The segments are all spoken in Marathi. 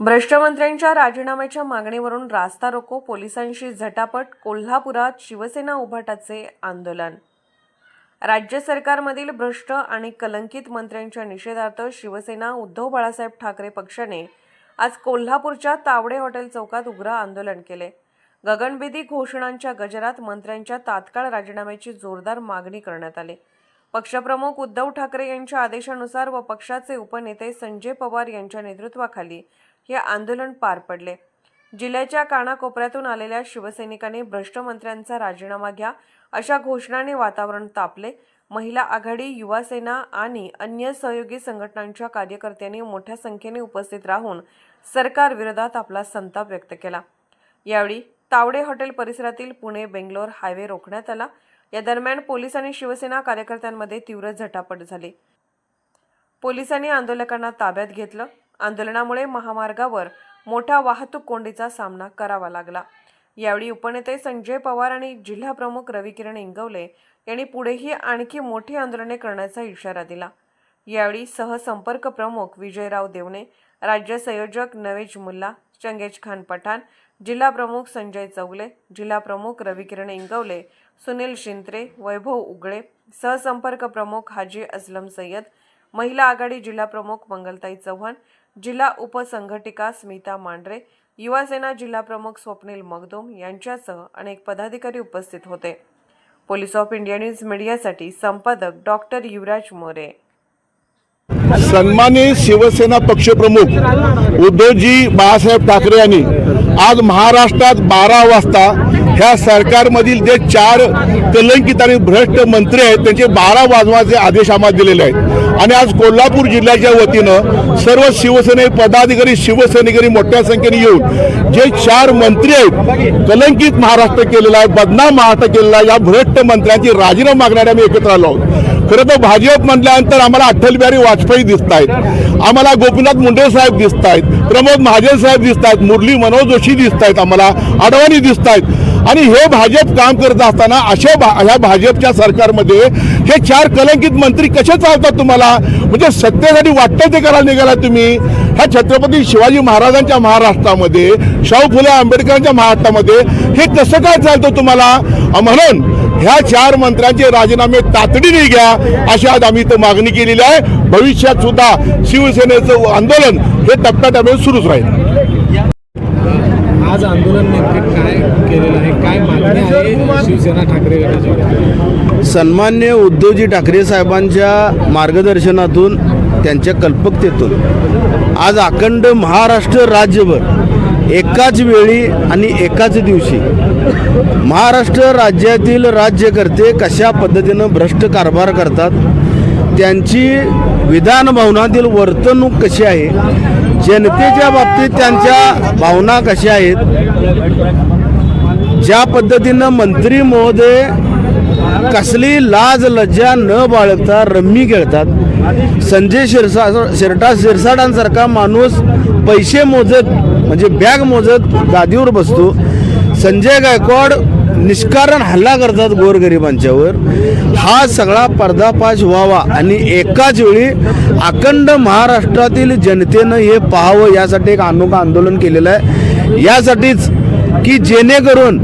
भ्रष्ट मंत्र्यांच्या राजीनाम्याच्या मागणीवरून रास्ता रोको पोलिसांशी झटापट कोल्हापुरात शिवसेना उभाटाचे आंदोलन. राज्य सरकारमधील भ्रष्ट आणि कलंकित मंत्र्यांच्या निषेधार्थ शिवसेना उद्धव बाळासाहेब ठाकरे पक्षाने आज कोल्हापूरच्या तावडे हॉटेल चौकात उग्र आंदोलन केले. गगनभेदी घोषणांच्या गजरात मंत्र्यांच्या तात्काळ राजीनाम्याची जोरदार मागणी करण्यात आली. पक्षप्रमुख उद्धव ठाकरे यांच्या आदेशानुसार व पक्षाचे उपनेते संजय पवार यांच्या नेतृत्वाखाली हे आंदोलन पार पडले. जिल्ह्याच्या कानाकोपऱ्यातून आलेल्या शिवसैनिकांनी भ्रष्टमंत्र्यांचा राजीनामा घ्या अशा घोषणाने वातावरण तापले. महिला आघाडी युवा सेना आणि अन्य सहयोगी संघटनांच्या कार्यकर्त्यांनी मोठ्या संख्येने उपस्थित राहून सरकार विरोधात आपला संताप व्यक्त केला. यावेळी तावडे हॉटेल परिसरातील पुणे बेंगलोर हायवे रोखण्यात आला. या दरम्यान पोलीस आणि शिवसेना कार्यकर्त्यांमध्ये तीव्र झटापट झाली. पोलिसांनी आंदोलकांना ताब्यात घेतलं. आंदोलनामुळे महामार्गावर मोठ्या वाहतूक कोंडीचा सामना करावा लागला. यावेळी उपनेते संजय पवार आणि जिल्हाप्रमुख रविकिरण इंगवले यांनी पुढेही आणखी मोठी आंदोलने करण्याचा इशारा दिला. यावेळी सहसंपर्क प्रमुख विजयराव देवणे राज्य संयोजक नवेज मुल्ला चंगेज खान पठाण जिल्हा प्रमुख संजय चौगले जिल्हा प्रमुख रविकिरण इंगवले सुनील शिंत्रे वैभव उगळे सहसंपर्क प्रमुख हाजी असलम सय्यद महिला आघाडी जिल्हाप्रमुख मंगलताई चव्हाण जिल्हा उपसंघटिका स्मिता मांढरे युवासेना जिल्हाप्रमुख जिल्हा प्रमुख स्वप्नील मगदोम यांच्यासह अनेक पदाधिकारी उपस्थित होते. पोलीस ऑफ इंडिया न्यूज मीडियासाठी संपादक डॉक्टर युवराज मोरे. सन्मानित शिवसेना पक्षप्रमुख उद्धवजी बाळासाहेब ठाकरे यांनी आज महाराष्ट्रात बारा वाजता ह्या सरकारमधील जे चार कलंकित आणि भ्रष्ट मंत्री आहेत त्यांचे बारा वाजवाचे आदेश आम्हाला दिलेले आहेत. आणि आज कोल्हापूर जिल्ह्याच्या वतीनं सर्व शिवसेने पदाधिकारी शिवसैनिकरी मोठ्या संख्येने येऊन जे चार मंत्री आहेत कलंकित महाराष्ट्र केलेला आहे बदनाम महाराष्ट्र केलेला आहे या भ्रष्ट मंत्र्यांची राजीनामा मागणारे आम्ही एकत्र आलो आहोत. खरं तर भाजप म्हटल्यानंतर आम्हाला अटल बिहारी वाजपेयी दिसत आहेत आम्हाला गोपीनाथ मुंडे साहेब दिसत आहेत प्रमोद महाजन साहेब दिसत आहेत मुरली मनोज जोशी दिसत आहेत आम्हाला. अडवाणी दिसत आहेत आणि हे भाजप काम करत असताना अशा भा ह्या भाजपच्या सरकारमध्ये हे चार कलंकित मंत्री कसे चालतात तुम्हाला? म्हणजे सत्तेसाठी वाटतं ते करायला निघाला तुम्ही? ह्या छत्रपती शिवाजी महाराजांच्या महाराष्ट्रामध्ये शाहू फुले आंबेडकरांच्या महाराष्ट्रामध्ये हे कसं काय चालतं तुम्हाला? म्हणून ह्या चार मंत्र्यांचे राजीनामे तातडीने घ्या अशी आज आम्ही इथं मागणी केलेली आहे. भविष्यात सुद्धा शिवसेनेचं आंदोलन हे टप्प्याटप्प्याने सुरूच राहील. आज आंदोलन नेमके काय केलेलं आहे? काय मागणी आहे शिवसेना ठाकरे गटाची सन्मान्य उद्धवजी ठाकरे साहेबांच्या मार्गदर्शनातून त्यांच्या कल्पकतेतून आज अखंड महाराष्ट्र राज्यभर एकाच वेळी आणि एकाच दिवशी महाराष्ट्र राज्यातील राज्यकर्ते कशा पद्धतीनं भ्रष्ट कारभार करतात त्यांची विधान भवनातील वर्तणूक कशी आहे जनतेच्या बाबतीत त्यांच्या भावना कशा आहेत ज्या पद्धतीनं मंत्री महोदय कसली लाज लज्जा न बाळगता रम्मी खेळतात संजय शिरसा शिरटा शिरसाडांसारखा माणूस पैसे मोजत म्हणजे बॅग मोजत गादीवर बसतो. संजय गायकवाड निष्कारण हल्ला करतात गोरगरिबांच्यावर हा सगळा पर्दापाश व्हावा आणि एकाच वेळी अखंड महाराष्ट्रातील जनतेनं हे पाहावं यासाठी एक अनोखं आंदोलन केलेलं आहे. यासाठीच की जेणेकरून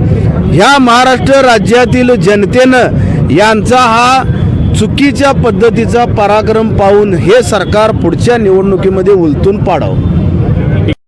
ह्या महाराष्ट्र राज्यातील जनतेनं यांचा हा चुकीच्या पद्धतीचा पराक्रम पाहून हे सरकार पुढच्या निवडणुकीमध्ये उलटून पाडावं.